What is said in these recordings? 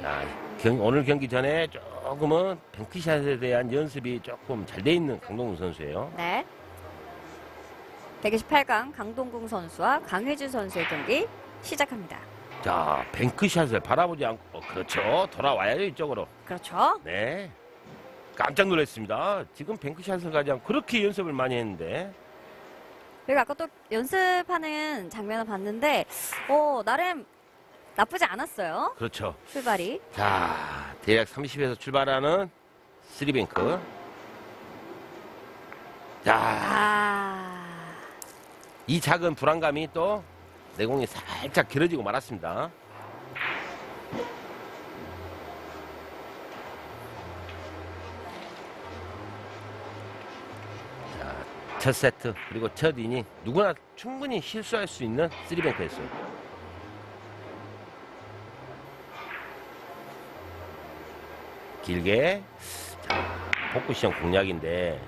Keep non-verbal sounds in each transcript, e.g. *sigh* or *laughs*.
자, 경- 오늘 경기 전에 조금은 뱅크샷에 대한 연습이 조금 잘 돼 있는 강동훈 선수예요. 네. 128강 강동궁 선수와 강혜준 선수의 경기 시작합니다. 자, 뱅크샷을 바라보지 않고 어, 그렇죠. 돌아와야죠 이쪽으로. 그렇죠. 네. 깜짝 놀랐습니다. 지금 뱅크샷을 가지 않고 그렇게 연습을 많이 했는데 그리고 아까 또 연습하는 장면을 봤는데, 어, 나름 나쁘지 않았어요. 그렇죠. 출발이. 자, 대략 30에서 출발하는 쓰리뱅크. 자, 아, 이 작은 불안감이 또 내공이 살짝 길어지고 말았습니다. 자, 첫 세트 그리고 첫 이닝 누구나 충분히 실수할 수 있는 쓰리뱅크였어요. 길게 자, 복구 시험 공략인데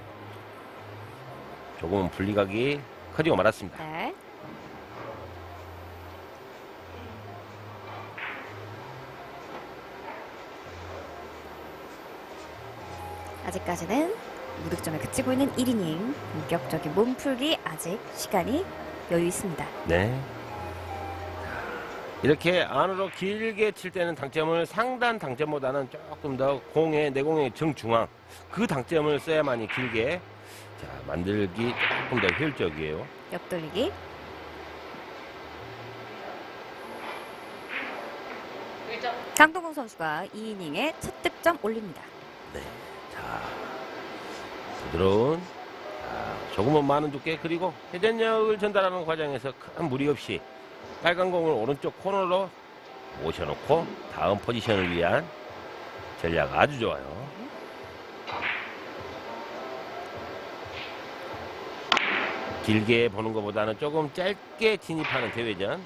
조금은 분리각이 커지고 말았습니다. 네. 아직까지는 무득점에 그치고 있는 1이닝. 본격적인 몸풀기 아직 시간이 여유 있습니다. 네. 이렇게 안으로 길게 칠 때는 당점을 상단 당점보다는 조금 더 공의 내공의 정중앙 그 당점을 써야만이 길게 자, 만들기 조금 더 효율적이에요. 옆돌리기. 강동훈 선수가 2이닝에 첫 득점 올립니다. 자, 부드러운 자, 조금은 많은 두께 그리고 회전력을 전달하는 과정에서 큰 무리 없이 빨간 공을 오른쪽 코너로 모셔놓고 다음 포지션을 위한 전략 아주 좋아요. 길게 보는 것보다는 조금 짧게 진입하는 대회전.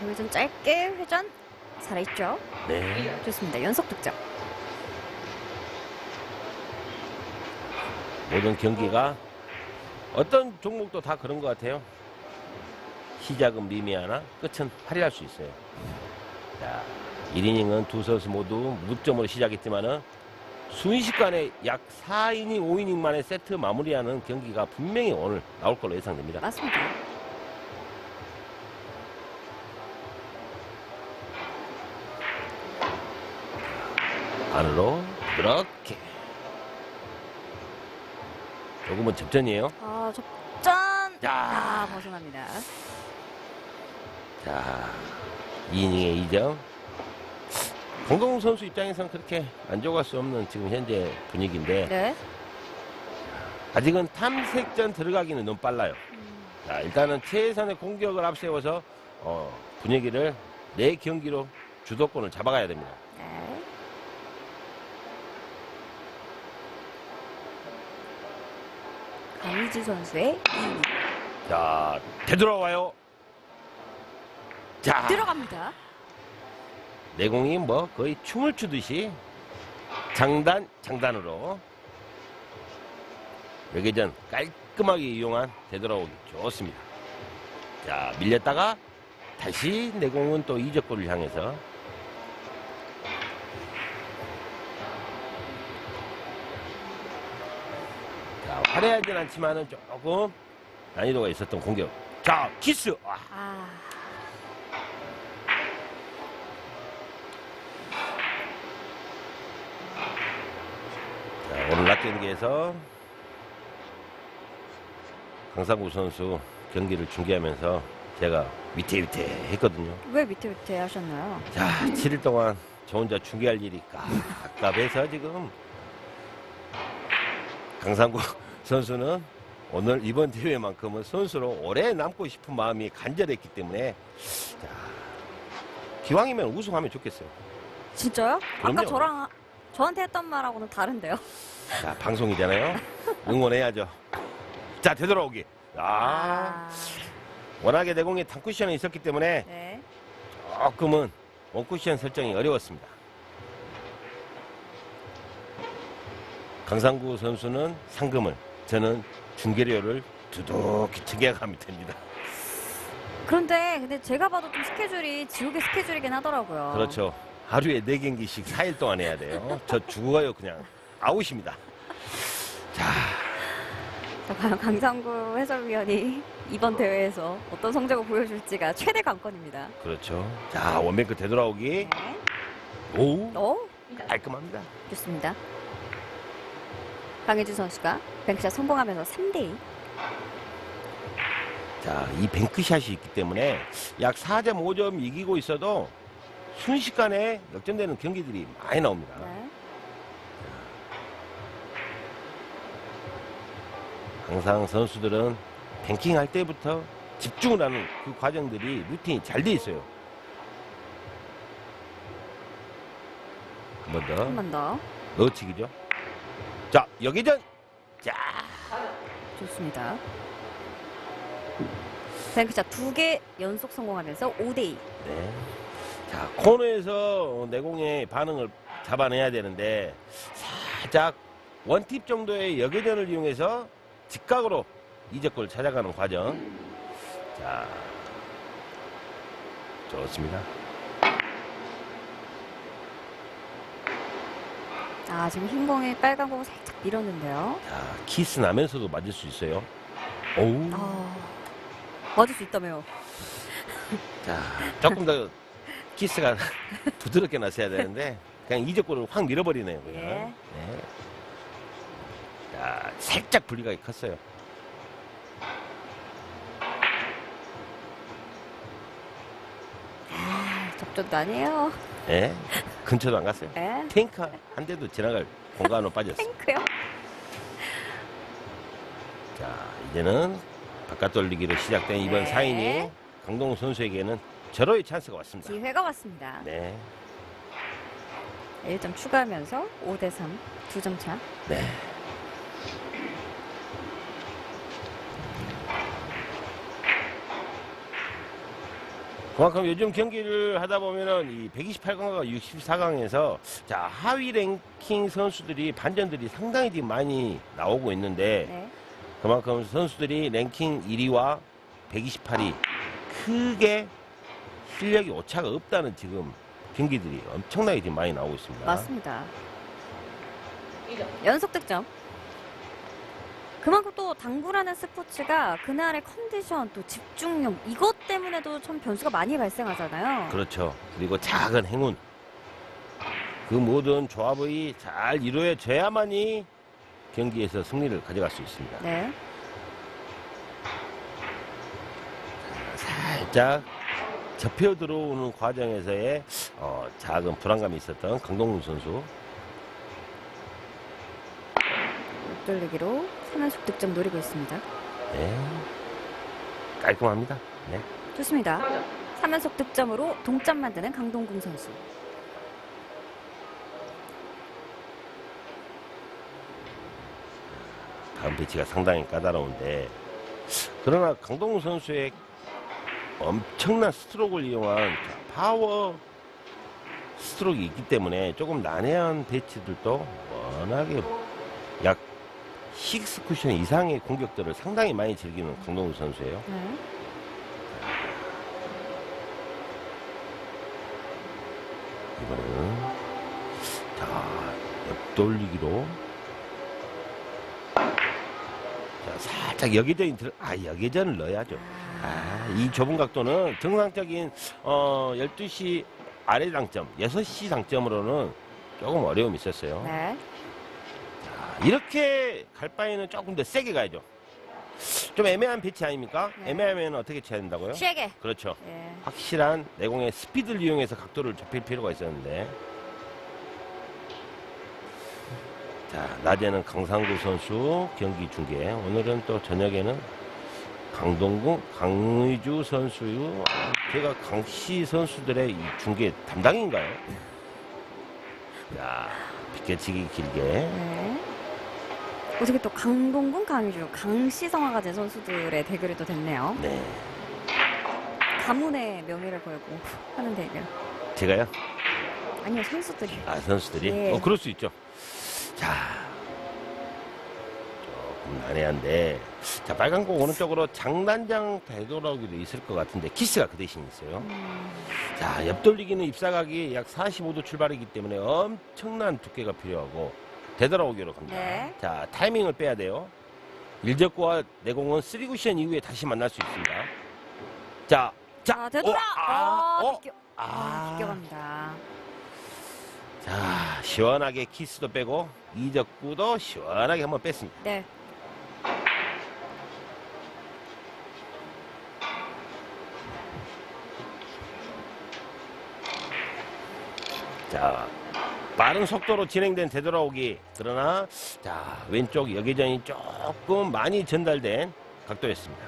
대회전 짧게 회전 살아있죠. 네. 좋습니다. 연속 득점. 모든 경기가 어떤 종목도 다 그런 것 같아요. 시작은 미미하나 끝은 화려할 수 있어요. 자, 1이닝은 두 선수 모두 무득점으로 시작했지만은 순식간에 약 4이닝, 5이닝 만에 세트 마무리하는 경기가 분명히 오늘 나올 걸로 예상됩니다. 맞습니다. 안으로 그렇게 조금은 접전이에요. 아, 접전. 자. 아, 벗어납니다. 자, 2이닝의 2점. 강동훈 선수 입장에서는 그렇게 만족할 수 없는 지금 현재 분위기인데 네. 아직은 탐색전 들어가기는 너무 빨라요. 자, 일단은 최선의 공격을 앞세워서 어, 분위기를 내 경기로 주도권을 잡아가야 됩니다. 네. 강희주 선수의 2이닝. 자, 되돌아와요. 자, 들어갑니다. 내공이 뭐 거의 춤을 추듯이 장단 장단으로 외계전 깔끔하게 이용한 되돌아오기 좋습니다. 자 밀렸다가 다시 내공은 또 이적골을 향해서 화려하진 않지만은 조금 난이도가 있었던 공격. 자 키스. 와. 아, 자, 오늘 낮 경기에서 강상구 선수 경기를 중계하면서 제가 위태위태 했거든요. 왜 밑에 하셨나요? 자, 7일 동안 저 혼자 중계할 일이 갑갑해서 지금 강상구 *laughs* 선수는 오늘 이번 대회만큼은 선수로 오래 남고 싶은 마음이 간절했기 때문에 자, 기왕이면 우승하면 좋겠어요. 진짜요? 아까 그럼요. 저랑 저한테 했던 말하고는 다른데요. 자, 방송이잖아요. 응원해야죠. 자, 되돌아오기. 아, 워낙에 내공에 단쿠션이 있었기 때문에 네. 조금은 원쿠션 설정이 어려웠습니다. 강상구 선수는 상금을, 저는 중계료를 두둑히 챙겨가면 됩니다. 그런데 근데 제가 봐도 좀 스케줄이 지옥의 스케줄이긴 하더라고요. 그렇죠. 하루에 네경기씩 4일 동안 해야 돼요. 저 죽어요, 그냥. 아웃입니다. 자, 자, 과연 강상구 해설위원이 이번 대회에서 어떤 성적을 보여줄지가 최대 관건입니다. 그렇죠. 자, 원뱅크 되돌아오기. 네. 오, 오, 깔끔합니다. 좋습니다. 강혜주 선수가 뱅크샷 성공하면서 3대2. 자, 이 뱅크샷이 있기 때문에 약 4점, 5점 이기고 있어도 순식간에 역전되는 경기들이 많이 나옵니다. 네. 항상 선수들은 뱅킹 할 때부터 집중을 하는 그 과정들이 루틴이 잘 돼 있어요. 한 번 더. 한 번 더. 넣어치기죠. 자, 여기전. 자, 좋습니다. 뱅크샷 두 개 연속 성공하면서 5대2. 네. 자, 코너에서 내공의 반응을 잡아내야 되는데 살짝 원팁 정도의 여계전을 이용해서 직각으로 이적골 찾아가는 과정. 자, 좋습니다. 아, 지금 흰 공에 빨간 공을 살짝 밀었는데요. 자, 키스 나면서도 맞을 수 있어요. 오우. 아, 맞을 수 있다며요. *laughs* 자, 조금 더 키스가 *laughs* 부드럽게 났어야 되는데 그냥 이적골을 확 밀어버리네요. 그냥. 예. 네. 자, 살짝 분리가 컸어요. 아, 접촉도 아니에요. 예. 근처도 안 갔어요. 예. 탱크 한 대도 지나갈 공간으로 *laughs* 빠졌어요. 탱크요. 자, 이제는 바깥 돌리기로 시작된 이번 네. 사인이 강동우 선수에게는 절호의 찬스가 왔습니다. 기회가 왔습니다. 네. 1점 추가하면서 5 대3 두점 차. 네. 그만큼 요즘 경기를 하다 보면은 이 128강과 64강에서 자 하위 랭킹 선수들이 반전들이 상당히 지금 많이 나오고 있는데 네. 그만큼 선수들이 랭킹 1위와 128위 크게 실력이 오차가 없다는 지금 경기들이 엄청나게 지금 많이 나오고 있습니다. 맞습니다. 연속 득점. 그만큼 또 당구라는 스포츠가 그날의 컨디션 또 집중력 이것 때문에도 참 변수가 많이 발생하잖아요. 그렇죠. 그리고 작은 행운. 그 모든 조합이 잘 이루어져야만이 경기에서 승리를 가져갈 수 있습니다. 네. 살짝 접혀 들어오는 과정에서의 어, 작은 불안감이 있었던 강동훈 선수. 돌리기로 3연속 득점 노리고 있습니다. 네. 깔끔합니다. 네. 좋습니다. 3연속 득점으로 동점 만드는 강동궁 선수. 다음 배치가 상당히 까다로운데 그러나 강동훈 선수의 엄청난 스트로크를 이용한 파워 스트로크가 있기 때문에 조금 난해한 배치들도 워낙에 약 6 쿠션 이상의 공격들을 상당히 많이 즐기는 강동훈 선수예요. 네. 이번에는 자 옆돌리기로 자 살짝 여기전이 들, 아 여기전을 넣어야죠. 아, 이 좁은 각도는 정상적인 어 12시 아래 당점, 6시 당점으로는 조금 어려움이 있었어요. 네. 자, 이렇게 갈 바에는 조금 더 세게 가야죠. 좀 애매한 배치 아닙니까? 네. 애매하면 어떻게 쳐야 된다고요? 시에게. 그렇죠. 예. 확실한 내공의 스피드를 이용해서 각도를 좁힐 필요가 있었는데 자 낮에는 강상구 선수 경기 중계 오늘은 또 저녁에는 강동구 강의주 선수요 제가 강씨 선수들의 이 중계 담당인가요? 자 비껴치기 길게 네. 어떻게 또 강동군, 강유주, 강시성화가 된 선수들의 대결이 또 됐네요. 네 가문의 명예를 걸고 하는 대결. 제가요 아니요, 선수들이. 아 선수들이 예. 어 그럴 수 있죠 자 조금 난해한데 자 빨간 공 오른쪽으로 장단장 되돌아오기도 있을 것 같은데 키스가 그 대신 있어요. 음, 자 옆돌리기는 입사각이 약 45도 출발이기 때문에 엄청난 두께가 필요하고 되돌아오기로 갑니다. 네. 자 타이밍을 빼야 돼요. 일적과 내공은 3쿠션 이후에 다시 만날 수 있습니다. 자, 자, 자, 되돌아! 어, 아, 어, 어, 비껴, 아. 아, 비껴갑니다. 자, 시원하게 키스도 빼고 이적구도 시원하게 한번 뺐습니다. 네. 자, 빠른 속도로 진행된 되돌아오기. 그러나 자, 왼쪽 여기전이 조금 많이 전달된 각도였습니다.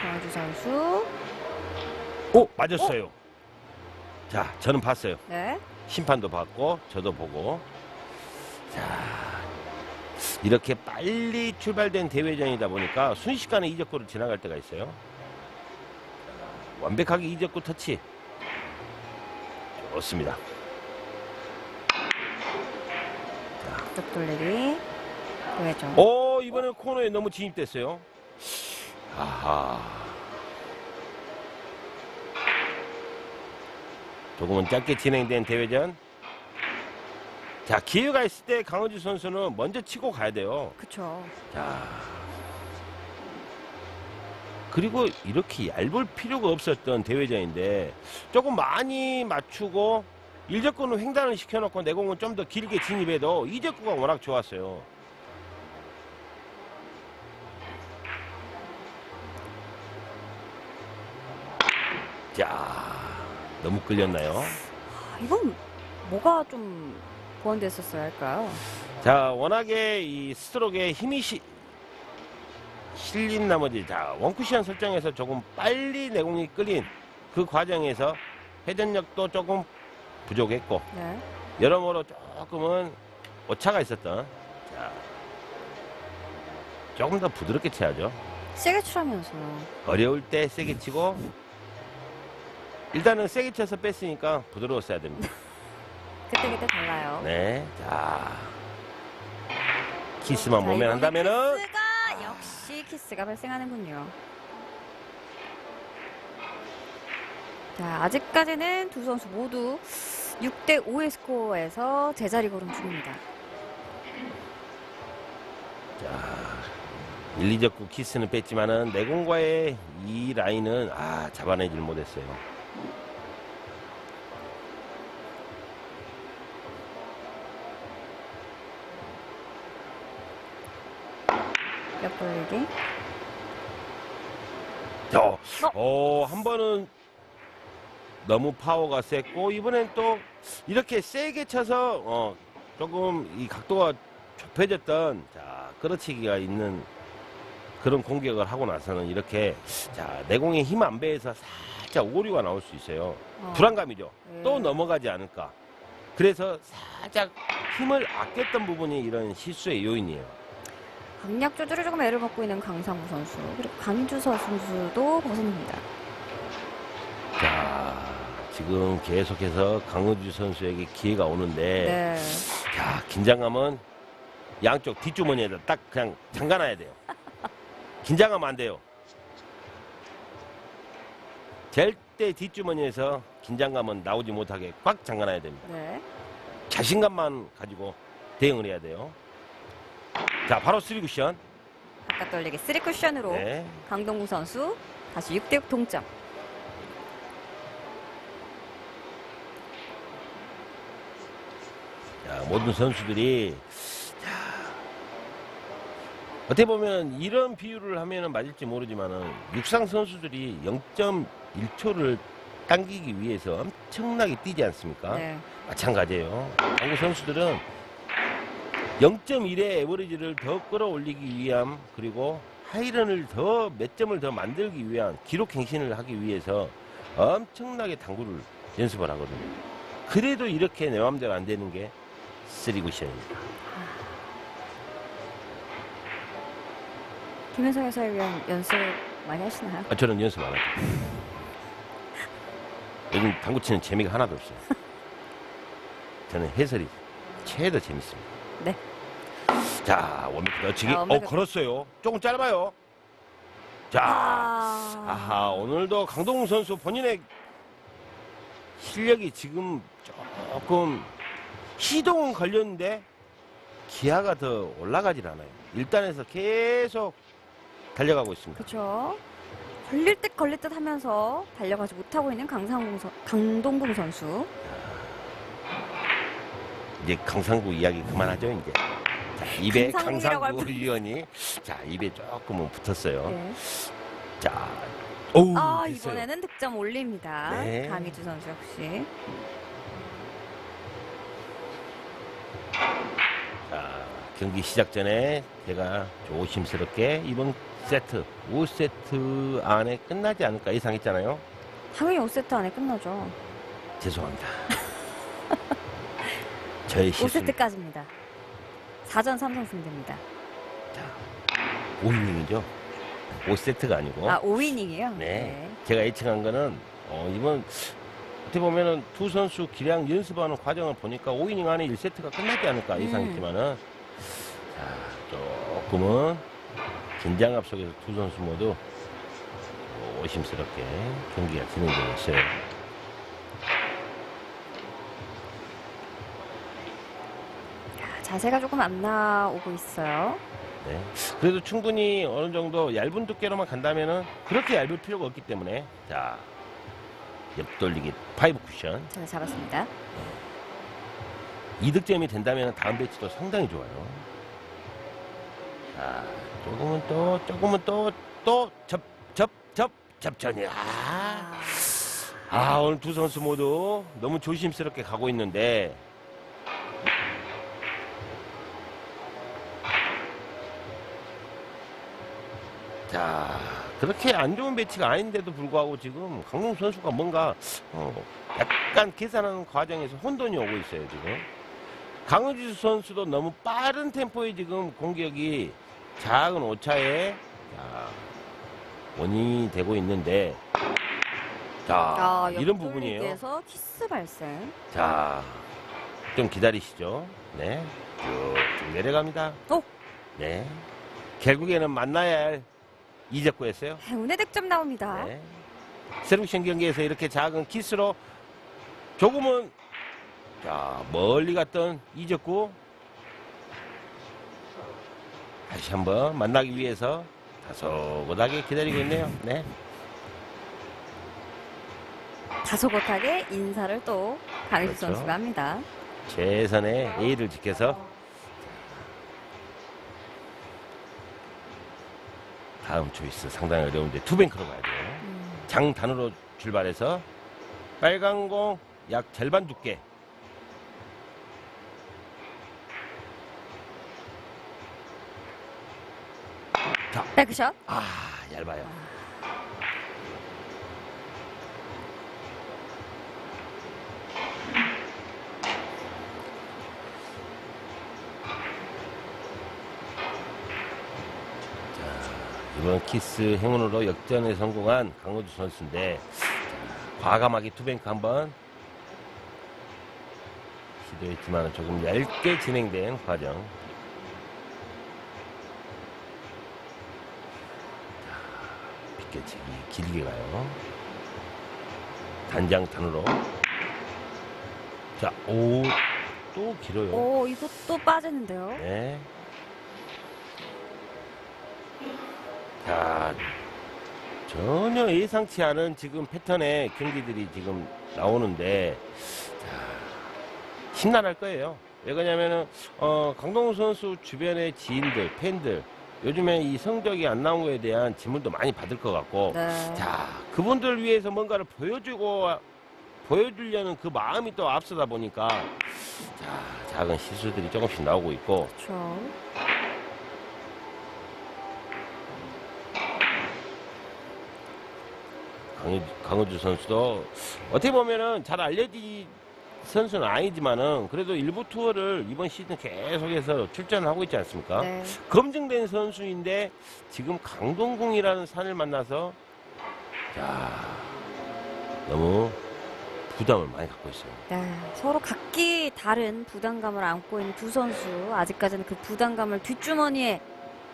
강호주 선수. 오, 맞았어요. 자, 저는 봤어요. 네. 심판도 봤고 저도 보고 자 이렇게 빨리 출발된 대회전이다 보니까 순식간에 이적구를 지나갈 때가 있어요 완벽하게 이적구 터치 좋습니다 옆 돌리기. 대회전. 오 이번엔 코너에 너무 진입됐어요 아하 조금은 짧게 진행된 대회전 자 기회가 있을 때 강호주 선수는 먼저 치고 가야 돼요 그쵸. 자. 그리고 이렇게 얇을 필요가 없었던 대회전인데 조금 많이 맞추고 일적구는 횡단을 시켜놓고 내공은 좀 더 길게 진입해도 이적구가 워낙 좋았어요. 자, 너무 끌렸나요? 아, 이건 뭐가 좀 보완됐었어야 할까요? 자, 워낙에 이 스트로크에 힘이 시- 실린 나머지, 자, 원쿠션 설정에서 조금 빨리 내공이 끌린 그 과정에서 회전력도 조금 부족했고, 네. 여러모로 조금은 오차가 있었던, 자, 조금 더 부드럽게 쳐야죠. 세게 추라면서요. 어려울 때 세게 치고, 일단은 세게 쳐서 뺐으니까 부드러웠어야 됩니다. *laughs* 그때그때 달라요. 네, 자. 키스만 보면 이번에 한다면은, 키스가 역시 키스가 발생하는군요. 자, 아직까지는 두 선수 모두 6대 5의 스코어에서 제자리 걸음 중입니다. 자, 1, 2적구 키스는 뺐지만은 내공과의 이 라인은 아 잡아내질 못했어요. 옆 돌리기. 어, 어, 한 번은 너무 파워가 셌고 이번엔 또 이렇게 세게 쳐서 어, 조금 이 각도가 좁혀졌던 자 끌어치기가 있는 그런 공격을 하고 나서는 이렇게 자 내공에 힘 안 배에서 살짝 오류가 나올 수 있어요. 어, 불안감이죠. 네. 또 넘어가지 않을까. 그래서 살짝 힘을 아꼈던 부분이 이런 실수의 요인이에요. 강약 조절에 조금 애를 먹고 있는 강상우 선수 그리고 강인주 선수도 벗어납니다. 자, 지금 계속해서 강우주 선수에게 기회가 오는데, 네. 자, 긴장감은 양쪽 뒷주머니에다 딱 그냥 잠가놔야 돼요. 긴장하면 안 돼요. 절대 뒷주머니에서 긴장감은 나오지 못하게 꽉 잠가놔야 됩니다. 네. 자신감만 가지고 대응을 해야 돼요. 자, 바로 쓰리 쿠션. 바깥 돌리기 3 쿠션으로 네. 강동구 선수 다시 6대 6 동점. 자, 모든 선수들이 자, 어떻게 보면 이런 비유를 하면 맞을지 모르지만은 육상 선수들이 0.1초를 당기기 위해서 엄청나게 뛰지 않습니까? 네. 마찬가지예요. 한국 선수들은 0.1의 에버리지를 더 끌어올리기 위함 그리고 하이런을 더 몇 점을 더 만들기 위한 기록 갱신을 하기 위해서 엄청나게 당구를 연습을 하거든요. 그래도 이렇게 내 맘대로 안 되는 게 쓰리구션입니다. 김현성 해설위원 연습 많이 하시나요? 아, 저는 연습 안 하죠. 요즘 당구 치는 재미가 하나도 없어요. *laughs* 저는 해설이 최대 재밌습니다. 네. 자, 원미터 넣치기. 아, 어, 원미터. 걸었어요. 조금 짧아요. 자, 아, 아하, 오늘도 강동훈 선수 본인의 실력이 지금 조금 시동은 걸렸는데 기아가 더 올라가질 않아요. 일단에서 계속 달려가고 있습니다. 그렇죠. 걸릴 듯 걸릴 듯 하면서 달려가지 못하고 있는 강상공 선, 강동궁 선수. 이제 강상구 이야기 그만하죠, 이제. 자, 입에 강상구 위원이 자, 입에 조금은 붙었어요. 네. 자, 오, 아 됐어요. 이번에는 득점 올립니다. 네. 강희주 선수 역시. 자, 경기 시작 전에 제가 조심스럽게 이번 세트, 5세트 안에 끝나지 않을까 예상했잖아요. 당연히 5세트 안에 끝나죠. 죄송합니다. *laughs* 저의 실수. 5세트까지입니다. 4전 3선 승대입니다. 5이닝이죠. 5세트가 아니고. 아 5이닝이에요? 어? 네. 제가 예측한 거는 어, 이번 어떻게 보면은 두 선수 기량 연습하는 과정을 보니까 5이닝 안에 1세트가 끝나지 않을까 음. 예상했지만은 자, 조금은 긴장감 속에서 두 선수 모두 오심스럽게 경기가 진행되고 있어요. 아, 자세가 조금 안 나오고 있어요. 네. 그래도 충분히 어느 정도 얇은 두께로만 간다면은 그렇게 얇을 필요가 없기 때문에 자 옆돌리기 파이브 쿠션 잘 잡았습니다. 이득점이 된다면 다음 배치도 상당히 좋아요. 자, 조금은 또, 조금은 또, 또, 접, 접, 접, 접전이. 아, 아, 오늘 두 선수 모두 너무 조심스럽게 가고 있는데. 자, 그렇게 안 좋은 배치가 아닌데도 불구하고 지금 강동 선수가 뭔가, 어, 약간 계산하는 과정에서 혼돈이 오고 있어요, 지금. 강은지 선수도 너무 빠른 템포의 지금 공격이 작은 오차에 자, 원인이 되고 있는데 자 아, 이런 부분이에요. 옆돌리기에서 키스 발생. 자 좀 기다리시죠. 네, 쭉쭉 내려갑니다. 오! 네, 결국에는 만나야 할 이적구였어요. 행운의 득점 나옵니다. 네. 세룩션 경기에서 이렇게 작은 키스로 조금은 자 멀리 갔던 이적구 다시 한번 만나기 위해서 다소곳하게 기다리고 있네요. 네. 다소곳하게 인사를 또 강희주 그렇죠. 선수가 합니다. 최선의 예의를 지켜서 다음 초이스 상당히 어려운데. 투뱅크로 가야 돼요. 음, 장단으로 출발해서 빨간 공 약 절반 두께. 백샷. 아 얇아요 이번 키스 행운으로 역전에 성공한 강호주 선수인데 자, 과감하게 투뱅크 한번 시도했지만 조금 얇게 진행된 과정 비껴치기 길게 가요. 단장탄으로. 자, 오, 또 길어요. 오, 이것도 빠지는데요. 네. 자, 전혀 예상치 않은 지금 패턴의 경기들이 지금 나오는데, 자, 심란할 거예요. 왜 그러냐면은, 어, 강동우 선수 주변의 지인들, 팬들, 요즘에 이 성적이 안 나온 거에 대한 질문도 많이 받을 것 같고, 네. 자, 그분들 위해서 뭔가를 보여주고, 보여주려는 그 마음이 또 앞서다 보니까, 자, 작은 실수들이 조금씩 나오고 있고, 그렇죠. 강호주 선수도 어떻게 보면은 잘 알려진 선수는 아니지만은 그래도 일부 투어를 이번 시즌 계속해서 출전을 하고 있지 않습니까? 네. 검증된 선수인데 지금 강동궁이라는 산을 만나서 자 너무 부담을 많이 갖고 있어요. 네, 서로 각기 다른 부담감을 안고 있는 두 선수. 아직까지는 그 부담감을 뒷주머니에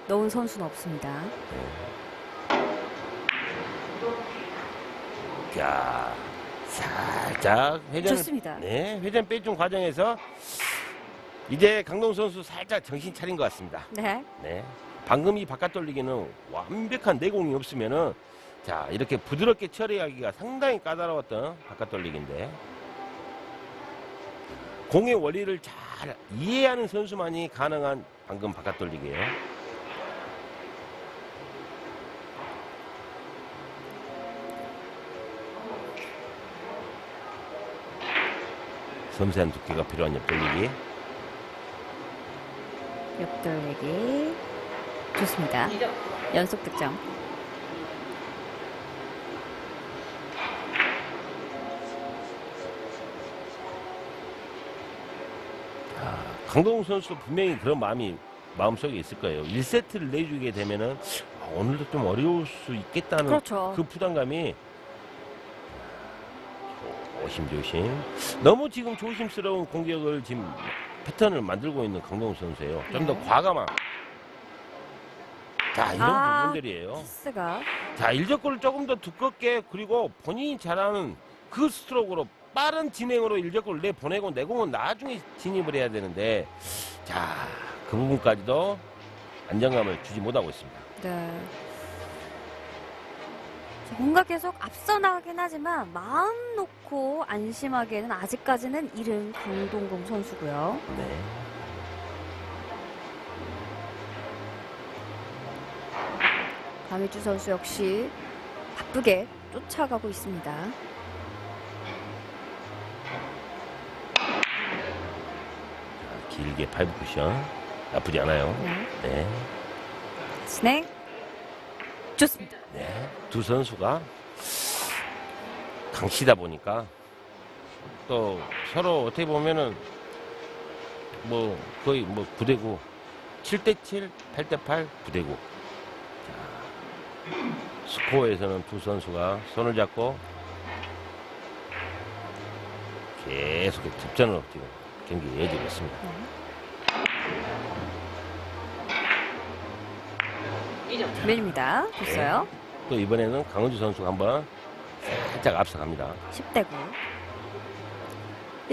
넣은 선수는 없습니다. 자, 살짝 회전 좋습니다. 네, 회전 빼준 과정에서 이제 강동 선수 살짝 정신 차린 것 같습니다. 네. 네. 방금 이 바깥 돌리기는 완벽한 내공이 없으면은 자, 이렇게 부드럽게 처리하기가 상당히 까다로웠던 바깥 돌리기인데 공의 원리를 잘 이해하는 선수만이 가능한 방금 바깥 돌리기예요. 섬세한 두께가 필요한 옆 돌리기. 옆돌리기. 좋습니다. 연속 득점. 강동욱 선수도 분명히 그런 마음이 마음속에 있을 거예요. 1세트를 내주게 되면은 아, 오늘도 좀 어려울 수 있겠다는 그렇죠. 그 부담감이 조심조심. 너무 지금 조심스러운 공격을 지금 패턴을 만들고 있는 강동욱 선수예요. 좀더 네. 과감한. 자, 이런 아. 부분들이에요. 키스가. 자, 일적골을 조금 더 두껍게 그리고 본인이 잘하는 그 스트로크로 빠른 진행으로 일적골을 내보내고 내공은 나중에 진입을 해야 되는데 자, 그 부분까지도 안정감을 주지 못하고 있습니다. 네. 자, 뭔가 계속 앞서 나가긴 하지만 마음 놓고 안심하기에는 아직까지는 이른 강동금 선수고요. 네. 강희주 선수 역시 바쁘게 쫓아가고 있습니다. 자, 길게 파이브 쿠션 나쁘지 않아요. 네. 네. 진행. 좋습니다. 네. 두 선수가 강시다 보니까 또 서로 어떻게 보면은 뭐 거의 뭐 9대9 7대7 8대8 9대9 스코어에서는 두 선수가 손을 잡고 계속 접전으로 지금 경기 이어지고 있습니다. 면입니다. 됐어요. 또 이번에는 강은주 선수가 한번 살짝 앞서갑니다. 10대 9.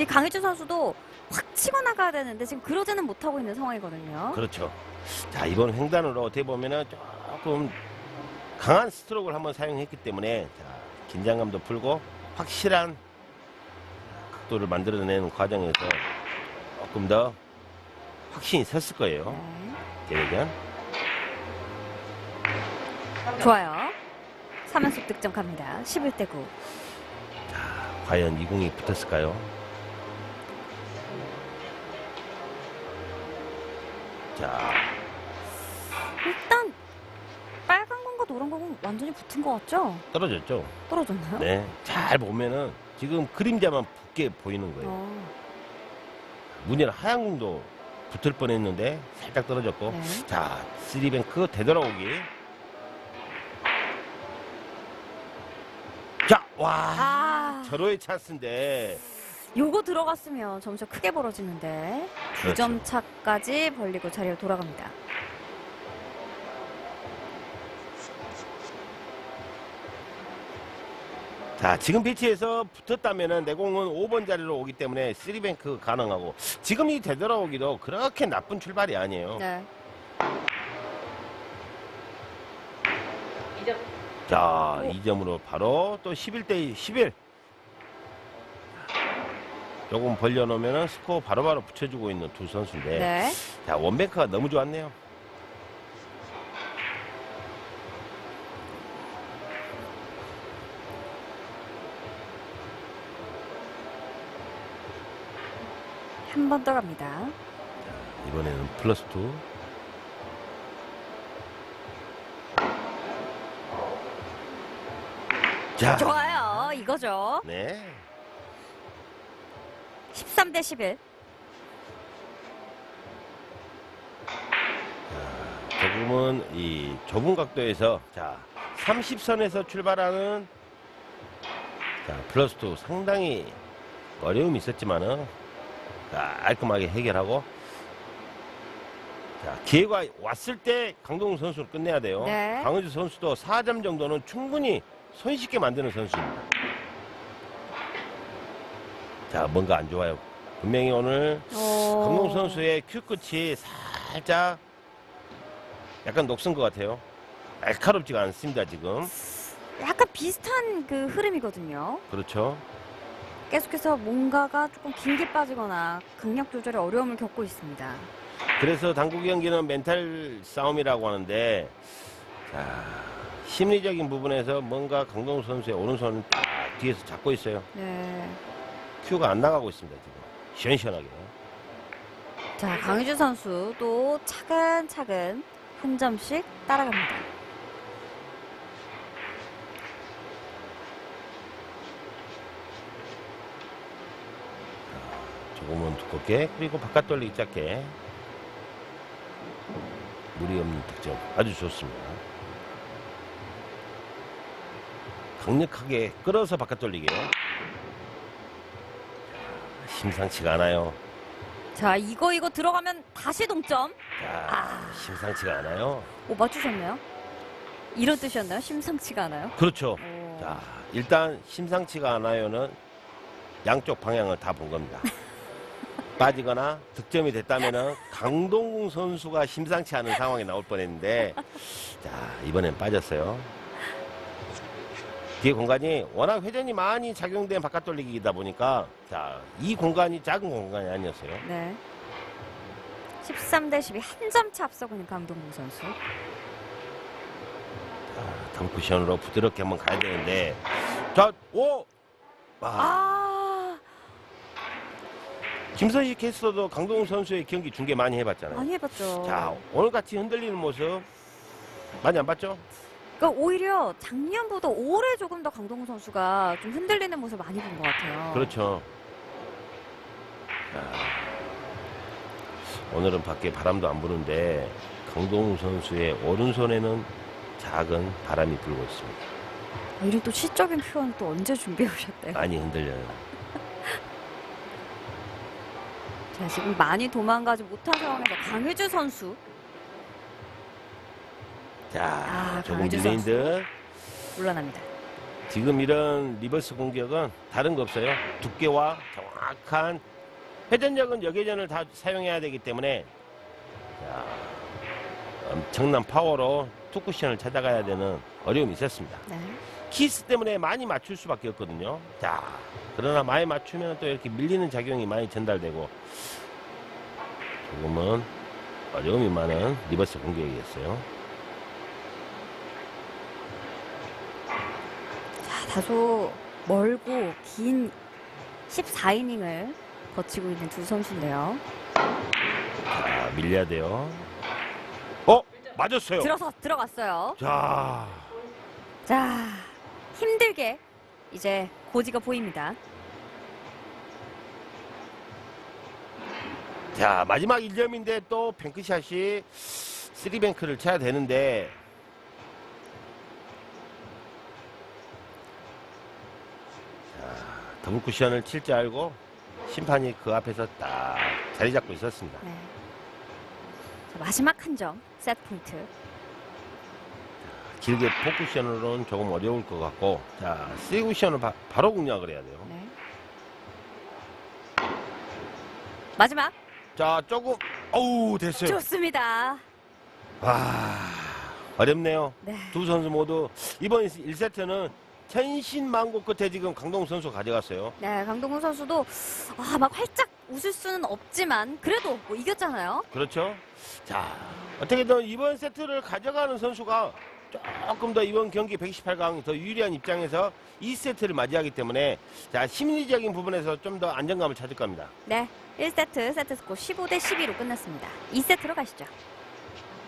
이 강희준 선수도 확 치고 나가야 되는데 지금 그러지는 못하고 있는 상황이거든요. 그렇죠. 자, 이번 횡단으로 어떻게 보면은 조금 강한 스트로크를 한번 사용했기 때문에 자, 긴장감도 풀고 확실한 각도를 만들어내는 과정에서 조금 더 확신이 섰을 거예요. 네. 대회전. 좋아요. 3연속 득점 갑니다. 11대 9. 과연 이 공이 붙었을까요? 자, 일단 빨간 공과 노란 공은 완전히 붙은 것 같죠? 떨어졌죠? 떨어졌나요? 네. 잘 보면은 지금 그림자만 붙게 보이는 거예요. 어, 문제는 하얀 공도 붙을 뻔했는데 살짝 떨어졌고 네. 자 쓰리뱅크 되돌아오기 와 아, 절호의 찬스인데 요거 들어갔으면 점수가 크게 벌어지는데 두 그렇죠. 점 차까지 벌리고 자리로 돌아갑니다. 자 지금 피치에서 붙었다면은 내공은 5번 자리로 오기 때문에 쓰리뱅크 가능하고 지금 이 되돌아오기도 그렇게 나쁜 출발이 아니에요 네. 자 오. 이점으로 바로 또 11대 11 조금 벌려놓으면 스코어 바로바로 붙여주고 있는 두 선수인데 네. 자, 원뱅크가 너무 좋았네요. 한 번 더 갑니다. 이번에는 플러스 투. 자, 좋아요. 이거죠. 네. 13 대 11. 조금은 이 좁은 각도에서 자, 30선에서 출발하는 자, 플러스도 상당히 어려움이 있었지만은 깔끔하게 해결하고 자, 기회가 왔을 때 강동훈 선수를 끝내야 돼요. 네. 강은주 선수도 4점 정도는 충분히 손쉽게 만드는 선수입니다. 자, 뭔가 안 좋아요. 분명히 오늘 어... 강동훈 선수의 큐 끝이 살짝 약간 녹슨 것 같아요. 날카롭지가 않습니다, 지금. 약간 비슷한 그 흐름이거든요. 그렇죠. 계속해서 뭔가가 조금 길게 빠지거나 강력 조절에 어려움을 겪고 있습니다. 그래서 당구 경기는 멘탈 싸움이라고 하는데 자, 심리적인 부분에서 뭔가 강동훈 선수의 오른손을 딱 뒤에서 잡고 있어요. 네. 큐가 안 나가고 있습니다, 지금. 시원시원하게. 자, 강희주 선수도 차근차근 한 점씩 따라갑니다. 조금은 두껍게 그리고 바깥 돌리기 짧게 무리 없는 득점 아주 좋습니다. 강력하게 끌어서 바깥 돌리기요. 심상치가 않아요. 자, 이거 이거 들어가면 다시 동점. 자, 아. 심상치가 않아요. 오, 맞추셨나요? 이런 뜻이었나요? 심상치가 않아요? 그렇죠. 오. 자, 일단 심상치가 않아요는 양쪽 방향을 다 본 겁니다. *laughs* 빠지거나 득점이 됐다면은 강동궁 선수가 심상치 않은 상황이 나올 뻔했는데 자 이번엔 빠졌어요. 뒤에 공간이 워낙 회전이 많이 작용된 바깥 돌리기이다 보니까 자 이 공간이 작은 공간이 아니었어요. 네. 13 대 12 한 점 차 앞서고 있는 강동국 선수. 덩크션으로 부드럽게 한번 가야 되는데 자 오! 아, 아, 김선식 캐스터도 강동훈 선수의 경기 중계 많이 해봤잖아요. 많이 해봤죠. 자 오늘 같이 흔들리는 모습 많이 안 봤죠? 그러니까 오히려 작년보다 올해 조금 더 강동국 선수가 좀 흔들리는 모습 많이 본 것 같아요. 그렇죠. 자, 오늘은 밖에 바람도 안 부는데 강동훈 선수의 오른손에는 작은 바람이 불고 있습니다. 아, 이런 또 시적인 표현 또 언제 준비해 오셨대요? 많이 흔들려요. *laughs* 자, 지금 많이 도망가지 못한 상황에서 강효주 선수 자, 아, 조금 밀린 선수. 듯. 물러납니다. 지금 이런 리버스 공격은 다른 거 없어요. 두께와 정확한 회전력은 여계전을 다 사용해야 되기 때문에 자, 엄청난 파워로 투쿠션을 찾아가야 되는 어려움이 있었습니다. 네. 키스 때문에 많이 맞출 수밖에 없거든요. 자, 그러나 많이 맞추면 또 이렇게 밀리는 작용이 많이 전달되고 조금은 어려움이 많은 리버스 공격이었어요. 다소 멀고 긴 14이닝을 거치고 있는 두 선수인데요. 자, 밀려야 돼요. 어? 맞았어요. 들어서 들어갔어요. 자, 자, 힘들게 이제 고지가 보입니다. 자 마지막 1점인데 또 뱅크샷이 3뱅크를 쳐야 되는데 더블 쿠션을 칠 줄 알고 심판이 그 앞에서 딱 자리 잡고 있었습니다. 네. 자, 마지막 한 점, 세트 포인트. 길게 포쿠션으로는 조금 어려울 것 같고 자, 3쿠션을 바, 바로 공략을 해야 돼요. 네. 마지막 자, 조금 어우 됐어요. 좋습니다. 와 어렵네요. 네. 두 선수 모두 이번 1세트는 천신만고 끝에 지금 강동 선수 가져갔어요. 네, 강동훈 선수도 아, 막 활짝 웃을 수는 없지만 그래도 뭐 이겼잖아요. 그렇죠? 자, 어떻게든 이번 세트를 가져가는 선수가 조금 더 이번 경기 118강 더 유리한 입장에서 2세트를 맞이하기 때문에 자, 심리적인 부분에서 좀 더 안정감을 찾을 겁니다. 네, 1세트 세트 스코어 15대 12로 끝났습니다. 2세트로 가시죠.